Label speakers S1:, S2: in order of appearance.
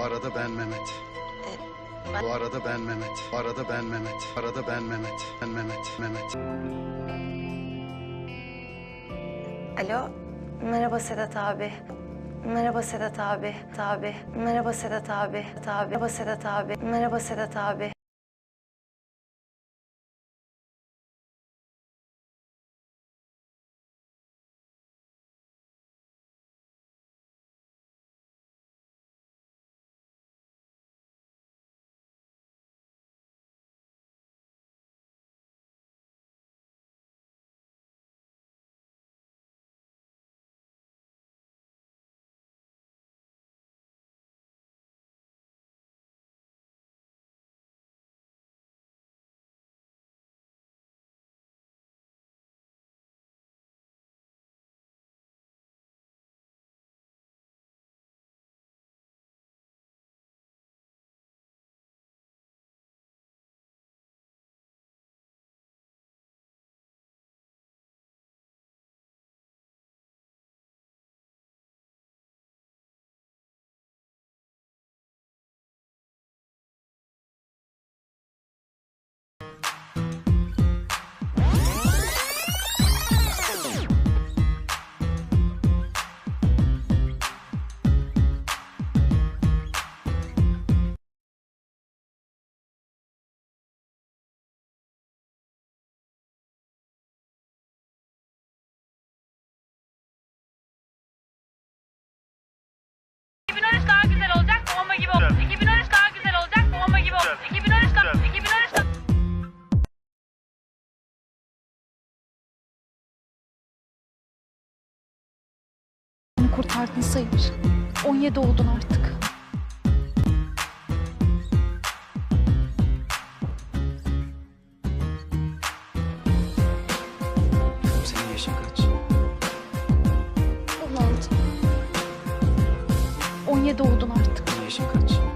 S1: Bu arada ben Mehmet.
S2: ben-
S1: Bu arada ben Mehmet. Bu arada ben Mehmet. Bu arada ben Mehmet. Ben Mehmet. Mehmet.
S2: Alo. Merhaba Sedat abi. Merhaba Sedat abi. Tabi. Merhaba Sedat abi. Tabi. Merhaba Sedat abi. Merhaba Sedat abi.
S3: 2000 Kurtardın sayılır. 17 oldun artık.
S4: Senin yaşın kaç?
S3: 16. 17 oldun artık.
S4: Senin yaşın kaç?